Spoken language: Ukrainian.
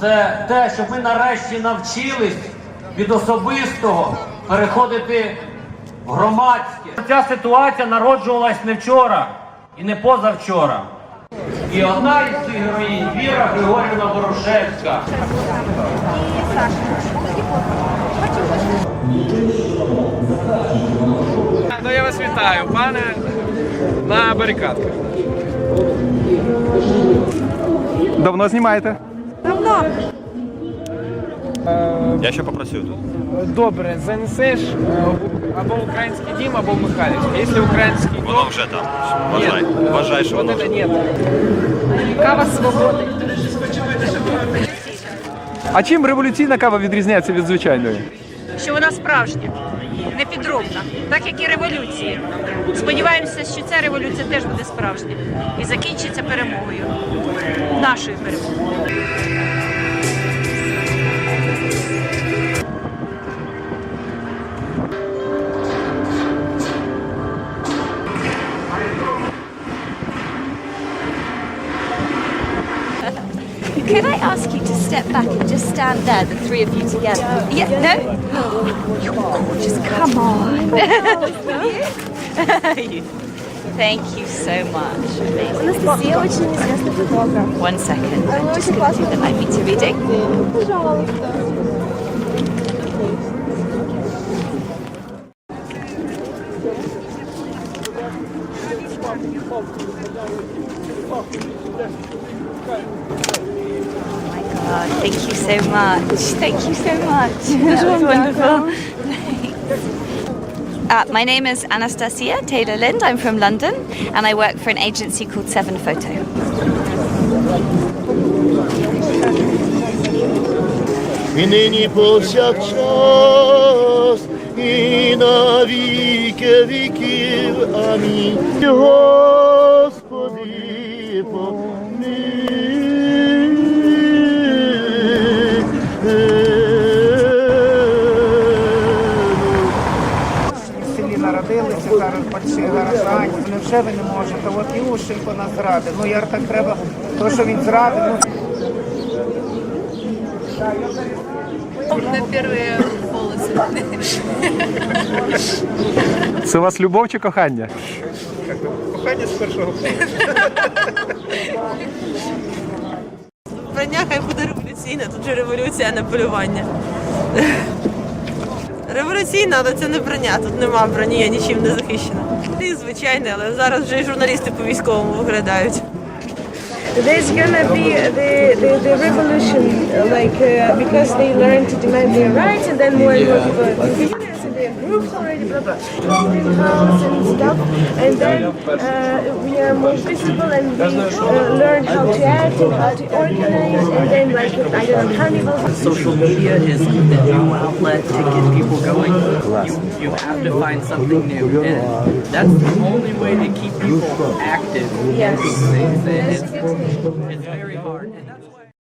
це те, щоб ми нарешті навчились від особистого переходити в громадське. Ця ситуація народжувалась не вчора і не позавчора. І одна із цих героїнь Віра Григорівна Борошевська. Ну я вас вітаю, пане на барикадках. Давно знімаєте? Я ще попрацюю тут. Добре, занесеш е, або український дім, або Михайлівський. Якщо український Воно вже там. Вважай. Вважай, що вот воно это вже. нет. Кава свободи. А чим революційна кава відрізняється від звичайної? що вона справжня, не підробна, так як і революції. Сподіваємося, що ця революція теж буде справжня і закінчиться перемогою, нашою перемогою. Could I ask you to step back and just stand there, the three of you together? Yeah, no? You're gorgeous, come on. Thank you so much. Amazing. Анастасия очень известный фотограф. One second, I'm just going to do the Light Meter reading. Пожалуйста. Thank you so much. Thank you so much. That was wonderful. Uh, my name is Anastasia Taylor Lind. I'm from London and I work for an agency called Seven Photo. Víke. Зараз почти гаражані. Невже ви не можете? От Ющенко нас зрадив. Ну як так треба, то що він зрадив. Ну, На перші полоси. Це у вас любов чи кохання? кохання з першого Вбрання хай буде революційне, тут же революція, а не полювання. Революційна, але це не броня, тут нема броні, я нічим не захищена. І звичайне, але зараз вже і журналісти по військовому виглядають. There's gonna be the, the, the revolution, uh, like, uh, because they learn to demand their rights, and then more and more people are continuous, and they have groups already, blah, blah, house and stuff, and then uh, we are more visible, and we uh, learn how to act and how to organize, and then, like, I don't know, carnivals. social media is the new outlet to get people going. You, you have to find something new. And that's the only way to keep people active Yes. It's very hard.